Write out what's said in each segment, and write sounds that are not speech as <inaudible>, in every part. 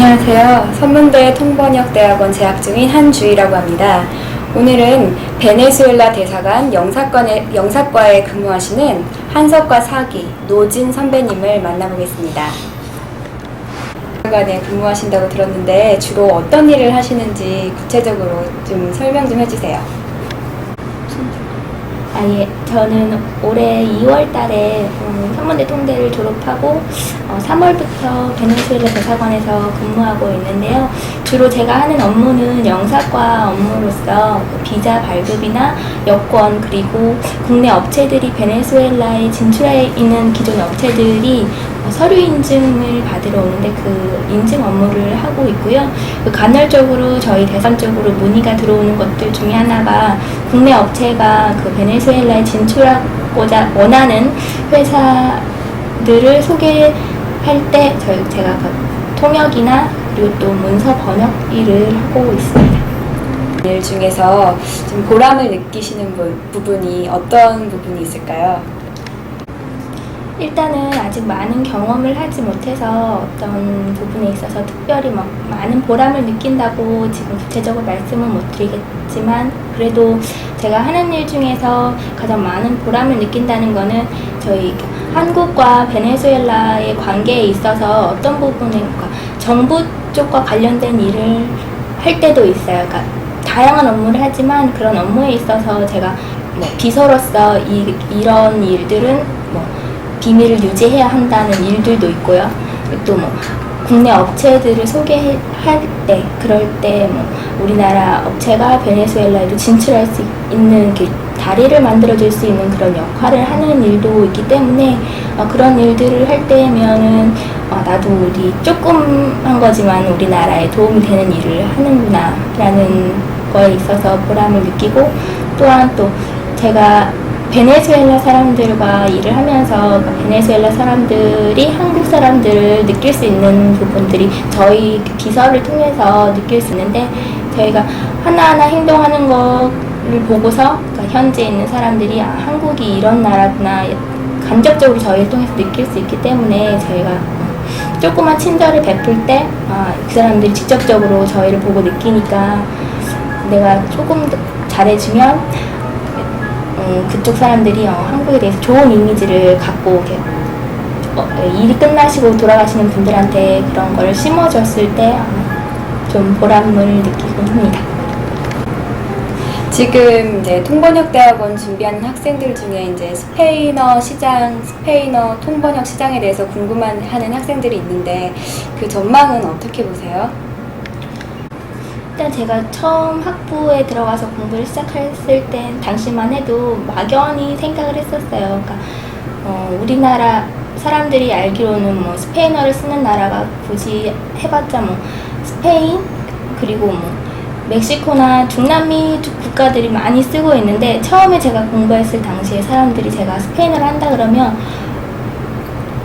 안녕하세요. 선문대 통번역대학원 재학 중인 한주희라고 합니다. 오늘은 베네수엘라 대사관 영사관에, 영사과에 근무하시는 한석과 사기 노진 선배님을 만나보겠습니다. 대사관에 근무하신다고 들었는데 주로 어떤 일을 하시는지 구체적으로 좀 설명 좀 해주세요. 아, 예. 저는 올해 2월 달에 음, 선문대 통대를 졸업하고 어, 3월부터 베네수엘라 대사관에서 근무하고 있는데요. 주로 제가 하는 업무는 영사과 업무로서 그 비자 발급이나 여권 그리고 국내 업체들이 베네수엘라에 진출해 있는 기존 업체들이 어, 서류 인증을 받으러 오는데 그 인증 업무를 하고 있고요. 그 간헐적으로 저희 대선 쪽으로 문의가 들어오는 것들 중에 하나가 국내 업체가 그 베네수엘라에 진출하고자 원하는 회사들을 소개할 때 저희 제가 그 통역이나 그리고 또 문서 번역 일을 하고 있습니다. 일 중에서 좀 보람을 느끼시는 부, 부분이 어떤 부분이 있을까요? 일단은 아직 많은 경험을 하지 못해서 어떤 부분에 있어서 특별히 막 많은 보람을 느낀다고 지금 구체적으로 말씀은 못 드리겠지만 그래도 제가 하는 일 중에서 가장 많은 보람을 느낀다는 거는 저희 한국과 베네수엘라의 관계에 있어서 어떤 부분에 그러니까 정부 쪽과 관련된 일을 할 때도 있어요. 그러니까 다양한 업무를 하지만 그런 업무에 있어서 제가 뭐 비서로서 이, 이런 일들은 뭐 비밀을 유지해야 한다는 일들도 있고요. 또 뭐 국내 업체들을 소개할 때 그럴 때 뭐 우리나라 업체가 베네수엘라에도 진출할 수 있는 그 다리를 만들어 줄 수 있는 그런 역할을 하는 일도 있기 때문에 어, 그런 일들을 할 때면은 어, 나도 우리 조금 한 거지만 우리나라에 도움이 되는 일을 하는구나라는 거에 있어서 보람을 느끼고 또한 또 제가 베네수엘라 사람들과 일을 하면서 그 베네수엘라 사람들이 한국 사람들을 느낄 수 있는 부분들이 저희 그 비서를 통해서 느낄 수 있는데 저희가 하나하나 행동하는 거를 보고서 그러니까 현지에 있는 사람들이 아, 한국이 이런 나라구나 간접적으로 저희를 통해서 느낄 수 있기 때문에 저희가 조그만 친절을 베풀 때 아, 그 사람들이 직접적으로 저희를 보고 느끼니까 내가 조금 더 잘해주면 음, 그쪽 사람들이 어, 한국에 대해서 좋은 이미지를 갖고 이렇게 어, 일이 끝나시고 돌아가시는 분들한테 그런 걸 심어줬을 때 좀 보람을 느끼곤 합니다. 지금 이제 통번역대학원 준비하는 학생들 중에 이제 스페인어 시장, 스페인어 통번역 시장에 대해서 궁금한 하는 학생들이 있는데 그 전망은 어떻게 보세요? 일단 제가 처음 학부에 들어가서 공부를 시작했을 땐 당시만 해도 막연히 생각을 했었어요. 그러니까 어, 우리나라 사람들이 알기로는 뭐 스페인어를 쓰는 나라가 굳이 해봤자 뭐 스페인 그리고 뭐 멕시코나 중남미 쪽 국가들이 많이 쓰고 있는데 처음에 제가 공부했을 당시에 사람들이 제가 스페인어를 한다 그러면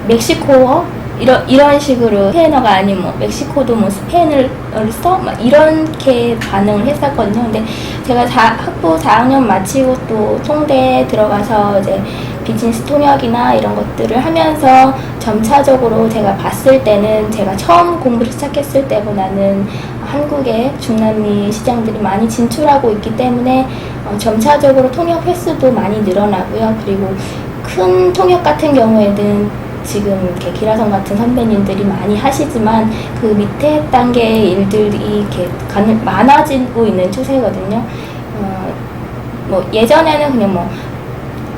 멕시코어 이런 이런 식으로 스페인어가 아닌 뭐 멕시코도 뭐 스페인어를 써? 막 이렇게 반응을 했었거든요. 근데 제가 자, 학부 4학년 마치고 또 통대에 들어가서 이제 비즈니스 통역이나 이런 것들을 하면서 점차적으로 제가 봤을 때는 제가 처음 공부를 시작했을 때보다는 한국의 중남미 시장들이 많이 진출하고 있기 때문에 어, 점차적으로 통역 횟수도 많이 늘어나고요. 그리고 큰 통역 같은 경우에는 지금 이렇게 기라성 같은 선배님들이 많이 하시지만 그 밑에 단계의 일들이 이렇게 많아지고 있는 추세거든요. 어, 뭐 예전에는 그냥 뭐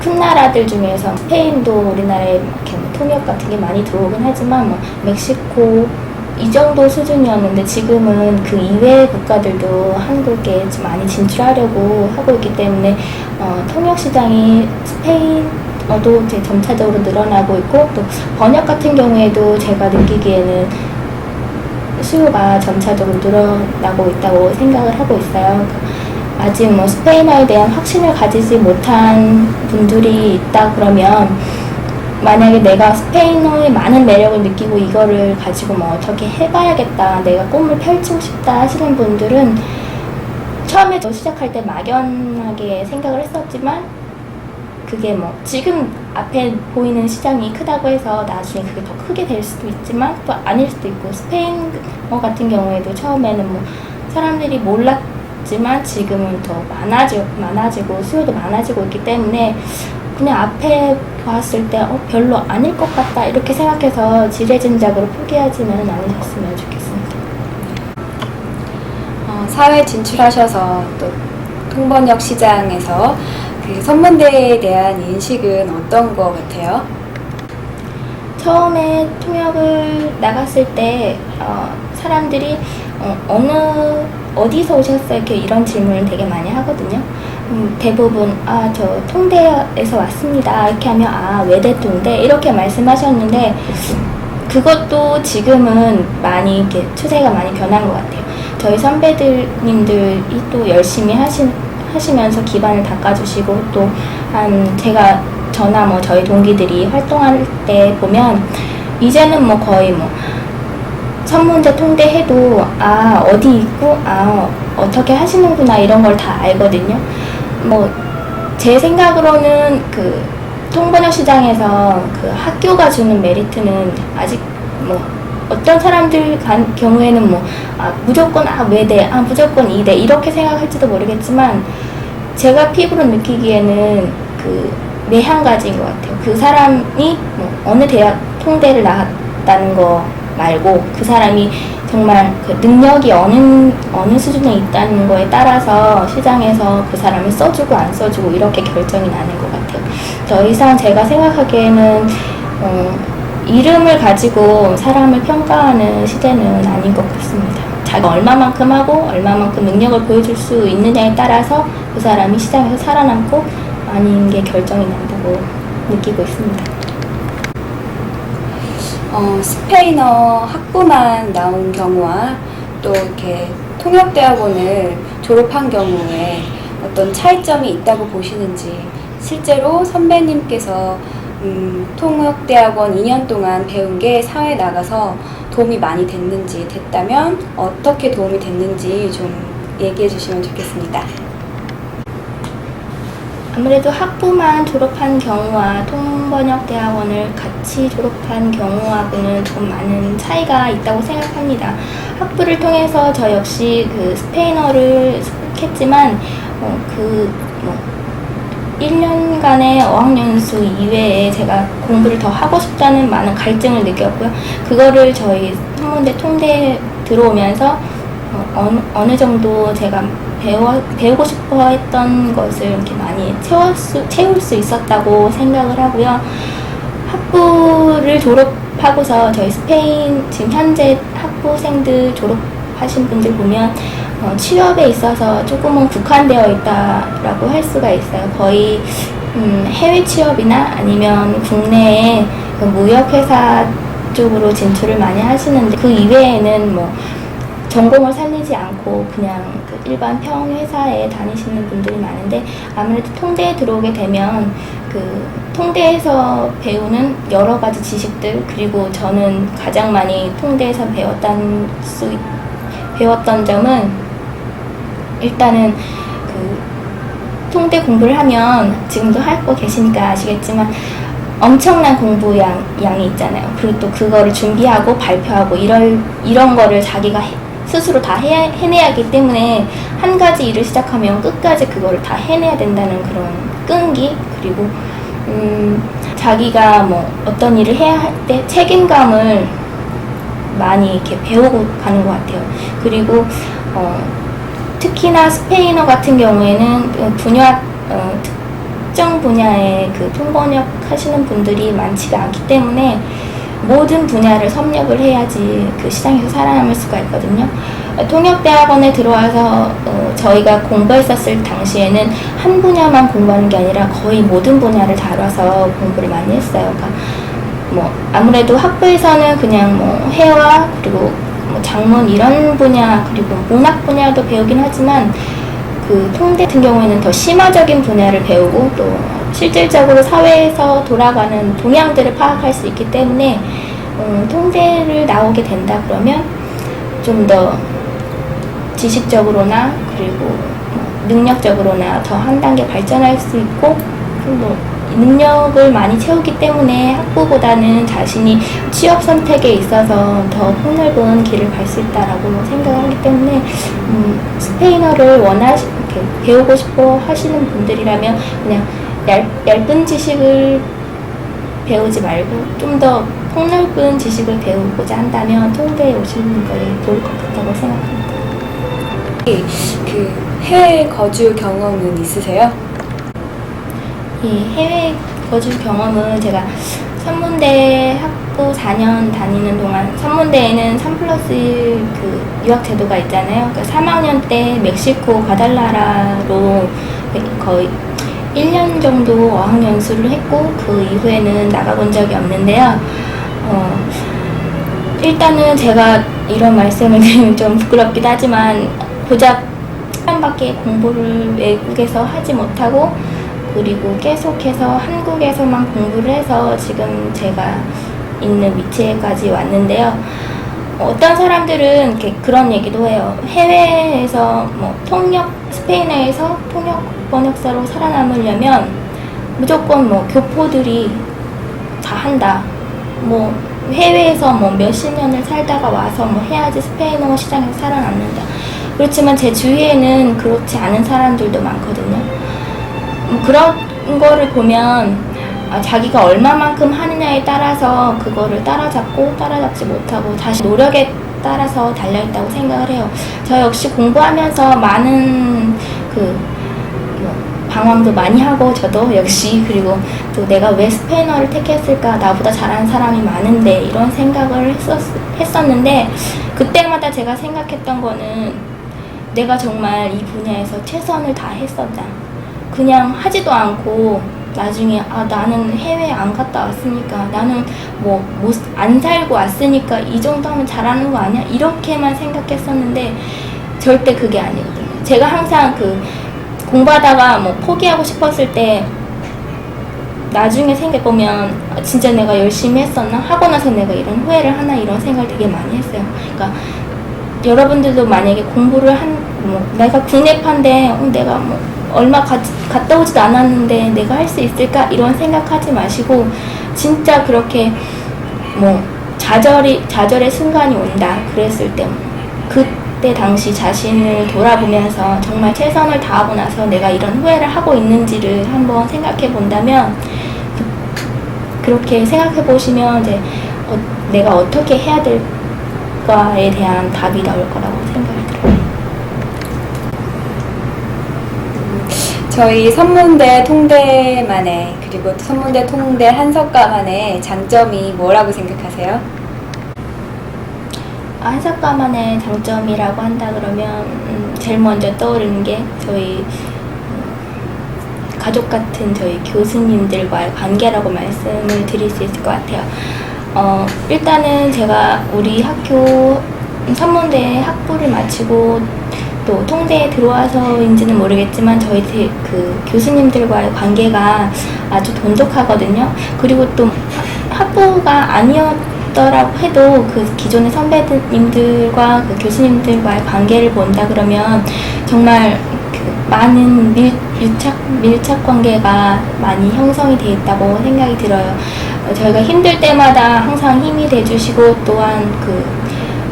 큰 나라들 중에서 스페인도 우리나라에 이렇게 뭐 통역 같은 게 많이 들어오긴 하지만 뭐 멕시코 이 정도 수준이었는데 지금은 그 이외의 국가들도 한국에 좀 많이 진출하려고 하고 있기 때문에 어, 통역 시장이 스페인 어 도 이제 점차적으로 늘어나고 있고 또 번역 같은 경우에도 제가 느끼기에는 수요가 점차적으로 늘어나고 있다고 생각을 하고 있어요. 아직 뭐 스페인어에 대한 확신을 가지지 못한 분들이 있다 그러면 만약에 내가 스페인어의 많은 매력을 느끼고 이거를 가지고 뭐 어떻게 해봐야겠다, 내가 꿈을 펼치고 싶다 하시는 분들은 처음에 저 시작할 때 막연하게 생각을 했었지만 그게 뭐 지금 앞에 보이는 시장이 크다고 해서 나중에 그게 더 크게 될 수도 있지만 또 아닐 수도 있고 스페인어 같은 경우에도 처음에는 뭐 사람들이 몰랐지만 지금은 더 많아지, 많아지고 수요도 많아지고 있기 때문에 그냥 앞에 봤을 때 어, 별로 아닐 것 같다 이렇게 생각해서 지레짐작으로 포기하지는 않으셨으면 좋겠습니다. 어, 사회 진출하셔서 또 통번역 시장에서 그 선문대에 대한 인식은 어떤 것 같아요? 처음에 통역을 나갔을 때 어, 사람들이 어, 어느 어디서 오셨어요? 이렇게 이런 질문을 되게 많이 하거든요. 음, 대부분 아 저 통대에서 왔습니다. 이렇게 하면 아 외대 통대 이렇게 말씀하셨는데 그것도 지금은 많이 이렇게 추세가 많이 변한 것 같아요. 저희 선배들님들이 또 열심히 하시, 하시면서 기반을 닦아주시고 또 한 제가 저나 뭐 저희 동기들이 활동할 때 보면 이제는 뭐 거의 뭐 선문제 통대해도 아 어디 있고 아 어떻게 하시는구나 이런 걸 다 알거든요. 뭐 제 생각으로는 그 통번역 시장에서 그 학교가 주는 메리트는 아직 뭐 어떤 사람들 간 경우에는 뭐 아, 무조건 아 외대 아 무조건 이대 이렇게 생각할지도 모르겠지만 제가 피부로 느끼기에는 그 매한가지인 것 같아요. 그 사람이 뭐 어느 대학 통대를 나왔다는 거 말고 그 사람이 정말 그 능력이 어느 어느 수준에 있다는 거에 따라서 시장에서 그 사람을 써주고 안 써주고 이렇게 결정이 나는 것 같아요. 더 이상 제가 생각하기에는 어, 이름을 가지고 사람을 평가하는 시대는 아닌 것 같습니다. 자기가 얼마만큼 하고 얼마만큼 능력을 보여줄 수 있느냐에 따라서 그 사람이 시장에서 살아남고 아닌 게 결정이 난다고 느끼고 있습니다. 어, 스페인어 학부만 나온 경우와 또 이렇게 통역대학원을 졸업한 경우에 어떤 차이점이 있다고 보시는지 실제로 선배님께서 음, 통역대학원 2년 동안 배운 게 사회에 나가서 도움이 많이 됐는지 됐다면 어떻게 도움이 됐는지 좀 얘기해 주시면 좋겠습니다. 아무래도 학부만 졸업한 경우와 통번역 대학원을 같이 졸업한 경우하고는 좀 많은 차이가 있다고 생각합니다. 학부를 통해서 저 역시 그 스페인어를 습득했지만 어, 그 뭐 1년간의 어학연수 이외에 제가 공부를 더 하고 싶다는 많은 갈증을 느꼈고요. 그거를 저희 한문대 통대에 들어오면서 어, 어느, 정도 제가 배워, 배우고 싶어 했던 것을 이렇게 많이 채울 수, 채울 수 있었다고 생각을 하고요. 학부를 졸업하고서 저희 스페인 지금 현재 학부생들 졸업 하신 분들 보면 어, 취업에 있어서 조금은 국한되어 있다라고 할 수가 있어요. 거의 음, 해외 취업이나 아니면 국내에 그 무역회사 쪽으로 진출을 많이 하시는데 그 이외에는 뭐 전공을 살리지 않고 그냥 그 일반 평 회사에 다니시는 분들이 많은데 아무래도 통대에 들어오게 되면 그 통대에서 배우는 여러 가지 지식들 그리고 저는 가장 많이 통대에서 배웠던 수 배웠던 점은 일단은 그 통대 공부를 하면 지금도 하고 계시니까 아시겠지만 엄청난 공부 양, 양이 있잖아요. 그리고 또 그거를 준비하고 발표하고 이럴, 이런 거를 자기가 해- 스스로 다 해, 해내야 하기 때문에 한 가지 일을 시작하면 끝까지 그거를 다 해내야 된다는 그런 끈기 그리고 음, 자기가 뭐 어떤 일을 해야 할 때 책임감을 많이 이렇게 배우고 가는 것 같아요. 그리고 어, 특히나 스페인어 같은 경우에는 그 분야 어, 특정 분야의 그 통번역 하시는 분들이 많지가 않기 때문에 모든 분야를 섭렵을 해야지 그 시장에서 살아남을 수가 있거든요. 어, 통역대학원에 들어와서 어, 저희가 공부했었을 당시에는 한 분야만 공부하는 게 아니라 거의 모든 분야를 다뤄서 공부를 많이 했어요. 그러니까 뭐 아무래도 학부에서는 그냥 뭐 회화 그리고 뭐 장문 이런 분야 그리고 문학 분야도 배우긴 하지만 그 통대 같은 경우에는 더 심화적인 분야를 배우고 또 실질적으로 사회에서 돌아가는 동향들을 파악할 수 있기 때문에 음, 통대를 나오게 된다 그러면 좀 더 지식적으로나 그리고 뭐 능력적으로나 더 한 단계 발전할 수 있고 좀더 능력을 많이 채우기 때문에 학부보다는 자신이 취업 선택에 있어서 더 폭넓은 길을 갈 수 있다라고 생각을 하기 때문에 음, 스페인어를 원하시 이렇게 배우고 싶어 하시는 분들이라면 그냥 얇, 얇은 지식을 배우지 말고 좀 더 폭넓은 지식을 배우고자 한다면 통대에 오시는 거에 좋을 것 같다고 생각합니다. 그 해외 거주 경험은 있으세요? 이 해외 거주 경험은 제가 선문대 학부 4년 다니는 동안 선문대에는 3 플러스 1 그 유학 제도가 있잖아요. 그러니까 3학년 때 멕시코 과달라라로 거의 1년 정도 어학연수를 했고 그 이후에는 나가본 적이 없는데요. 어, 일단은 제가 이런 말씀을 드리면 좀 부끄럽기도 하지만 고작 1년밖에 공부를 외국에서 하지 못하고 그리고 계속해서 한국에서만 공부를 해서 지금 제가 있는 위치에까지 왔는데요. 어떤 사람들은 이렇게 그런 얘기도 해요. 해외에서 뭐 통역 스페인어에서 통역 번역사로 살아남으려면 무조건 뭐 교포들이 다 한다. 뭐 해외에서 뭐 몇십 년을 살다가 와서 뭐 해야지 스페인어 시장에서 살아남는다. 그렇지만 제 주위에는 그렇지 않은 사람들도 많거든요. 뭐 그런 거를 보면 아, 자기가 얼마만큼 하느냐에 따라서 그거를 따라잡고 따라잡지 못하고 다시 노력에 따라서 달려있다고 생각을 해요. 저 역시 공부하면서 많은 그 뭐, 방황도 많이 하고 저도 역시 <laughs> 그리고 또 내가 왜 스페인어를 택했을까 나보다 잘하는 사람이 많은데 이런 생각을 했었, 했었는데 그때마다 제가 생각했던 거는 내가 정말 이 분야에서 최선을 다했었다. 그냥 하지도 않고 나중에 아 나는 해외 안 갔다 왔으니까 나는 뭐안 살고 왔으니까 이 정도 하면 잘하는 거 아니야 이렇게만 생각했었는데 절대 그게 아니거든요. 제가 항상 그 공부하다가 뭐 포기하고 싶었을 때 나중에 생각해 보면 아, 진짜 내가 열심히 했었나 하고 나서 내가 이런 후회를 하나 이런 생각을 되게 많이 했어요. 그러니까 여러분들도 만약에 공부를 한 뭐 내가 국내파인데 어, 내가 뭐 얼마 가, 갔다 오지도 않았는데 내가 할 수 있을까? 이런 생각하지 마시고 진짜 그렇게 뭐 좌절이 좌절의 순간이 온다. 그랬을 때 그때 당시 자신을 돌아보면서 정말 최선을 다하고 나서 내가 이런 후회를 하고 있는지를 한번 생각해 본다면 그, 그렇게 생각해 보시면 이제 어, 내가 어떻게 해야 될까에 대한 답이 나올 거라고 생각이 들어요. 저희 선문대 통대만의 그리고 선문대 통대 한석가만의 장점이 뭐라고 생각하세요? 아, 한석가만의 장점이라고 한다 그러면 음, 제일 먼저 떠오르는 게 저희 음, 가족 같은 저희 교수님들과의 관계라고 말씀을 드릴 수 있을 것 같아요. 어, 일단은 제가 우리 학교 선문대 학부를 마치고 또 통대에 들어와서인지는 모르겠지만 저희 대- 그 교수님들과의 관계가 아주 돈독하거든요. 그리고 또 학부가 아니었더라고 해도 그 기존의 선배님들과 그 교수님들과의 관계를 본다 그러면 정말 그 많은 밀, 유착, 밀착 관계가 많이 형성이 돼 있다고 생각이 들어요. 어, 저희가 힘들 때마다 항상 힘이 돼주시고 또한 그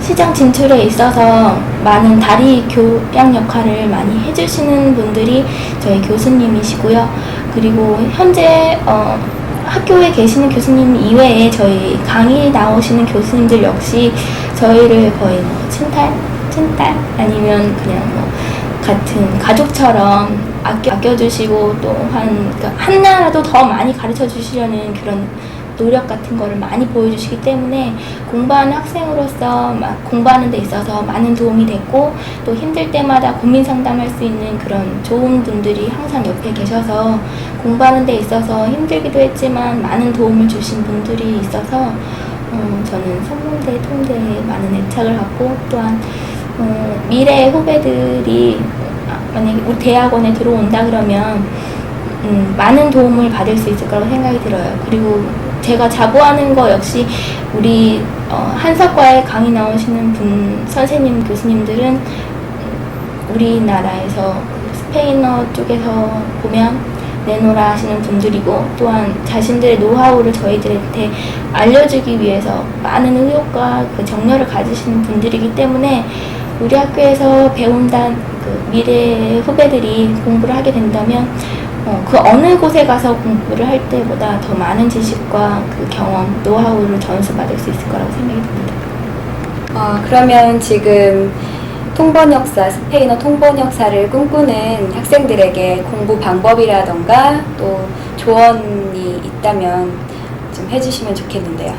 시장 진출에 있어서 많은 다리 교양 역할을 많이 해주시는 분들이 저희 교수님이시고요. 그리고 현재 어, 학교에 계시는 교수님 이외에 저희 강의 나오시는 교수님들 역시 저희를 거의 뭐 친딸, 친딸 아니면 그냥 뭐 같은 가족처럼 아껴, 아껴주시고 또한 그러니까 하나라도 더 많이 가르쳐 주시려는 그런 노력 같은 거를 많이 보여주시기 때문에 공부하는 학생으로서 막 공부하는 데 있어서 많은 도움이 됐고 또 힘들 때마다 고민 상담할 수 있는 그런 좋은 분들이 항상 옆에 계셔서 공부하는 데 있어서 힘들기도 했지만 많은 도움을 주신 분들이 있어서 어, 저는 선문대 통대에 많은 애착을 갖고 또한 어, 미래 후배들이 아, 만약에 우리 대학원에 들어온다 그러면 음, 많은 도움을 받을 수 있을 거라고 생각이 들어요. 그리고 제가 자부하는 거 역시 우리 어, 한석과에 강의 나오시는 분 선생님 교수님들은 우리나라에서 스페인어 쪽에서 보면 내놓으라 하시는 분들이고 또한 자신들의 노하우를 저희들한테 알려주기 위해서 많은 의욕과 그 정열을 가지시는 분들이기 때문에 우리 학교에서 배운단 그 미래 후배들이 공부를 하게 된다면 어, 그 어느 곳에 가서 공부를 할 때보다 더 많은 지식과 그 경험, 노하우를 전수받을 수 있을 거라고 생각이 듭니다. 어, 그러면 지금 통번 역사, 스페인어 통번 역사를 꿈꾸는 학생들에게 공부 방법이라던가 또 조언이 있다면 좀 해주시면 좋겠는데요.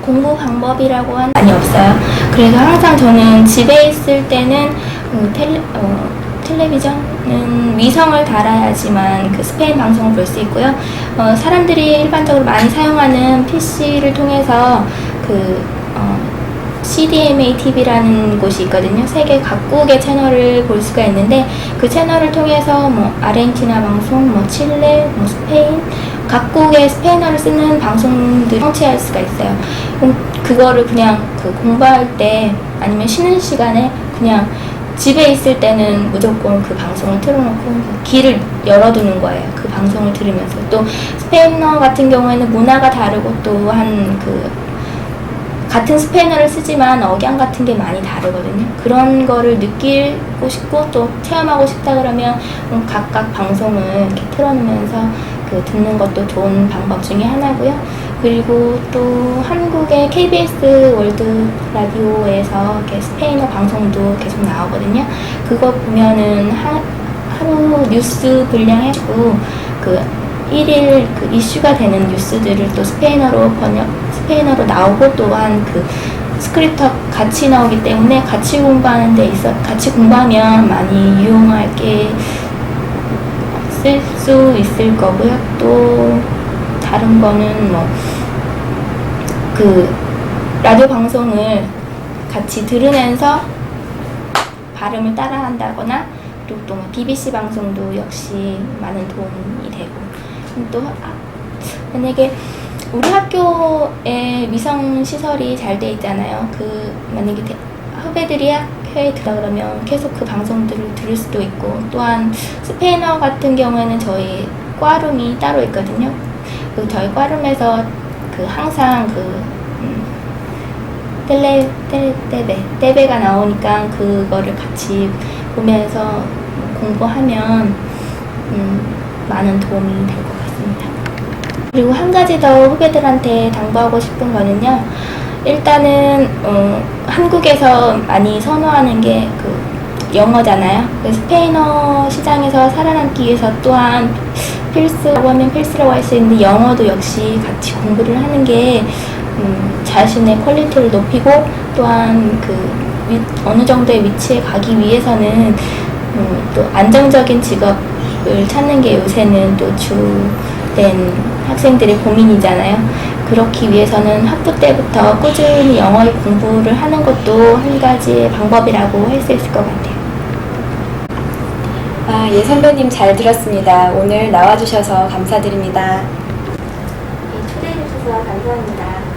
공부 방법이라고 한 많이 없어요. 그래서 항상 저는 집에 있을 때는 음, 텔레, 어, 텔레비전은 위성을 달아야지만 그 스페인 방송을 볼 수 있고요. 어, 사람들이 일반적으로 많이 사용하는 PC를 통해서 그 어, CDMA TV라는 곳이 있거든요. 세계 각국의 채널을 볼 수가 있는데 그 채널을 통해서 뭐 아르헨티나 방송, 뭐 칠레, 뭐 스페인 각국의 스페인어를 쓰는 방송들을 청취할 수가 있어요. 그거를 그냥 그 공부할 때 아니면 쉬는 시간에 그냥 집에 있을 때는 무조건 그 방송을 틀어놓고 귀를 열어두는 거예요. 그 방송을 들으면서 또 스페인어 같은 경우에는 문화가 다르고 또한 그 같은 스페인어를 쓰지만 억양 같은 게 많이 다르거든요. 그런 거를 느끼고 싶고 또 체험하고 싶다 그러면 음, 각각 방송을 이렇게 틀어놓으면서 그 듣는 것도 좋은 방법 중에 하나고요. 그리고 또 한국의 KBS 월드 라디오에서 이렇게 스페인어 방송도 계속 나오거든요. 그거 보면은 하, 하루 뉴스 분량해주고 그 일일 그 이슈가 되는 뉴스들을 또 스페인어로 번역 스페인어로 나오고 또한 그 스크립트 같이 나오기 때문에 같이 공부하는 데 있어 같이 공부하면 많이 유용할 게쓸 수 있을 거고요. 또 다른 거는 뭐 그 라디오 방송을 같이 들으면서 발음을 따라한다거나 그리고 또뭐 BBC 방송도 역시 많은 도움이 되고 또 아, 만약에 우리 학교에 위성 시설이 잘 돼 있잖아요. 그 만약에 대- 후배들이 학교에 들어 그러면 계속 그 방송들을 들을 수도 있고 또한 스페인어 같은 경우에는 저희 꽈룸이 따로 있거든요. 그 저희 꽈룸에서 그 항상 그 음, 텔레 텔레 떼베 떼베가 나오니까 그거를 같이 보면서 공부하면 음, 많은 도움이 될 것 같습니다. 그리고 한 가지 더 후배들한테 당부하고 싶은 거는요. 일단은 어, 한국에서 많이 선호하는 게 그 영어잖아요. 그 스페인어 시장에서 살아남기 위해서 또한 필수라고 하면 필수라고 할 수 있는데 영어도 역시 같이 공부를 하는 게 음, 자신의 퀄리티를 높이고 또한 그 위- 어느 정도의 위치에 가기 위해서는 음, 또 안정적인 직업을 찾는 게 요새는 또 주된 학생들의 고민이잖아요. 그렇기 위해서는 학부 때부터 꾸준히 영어 공부를 하는 것도 한 가지의 방법이라고 할 수 있을 것 같아요. 아, 예, 선배님 잘 들었습니다. 오늘 나와주셔서 감사드립니다. 초대해 주셔서 감사합니다.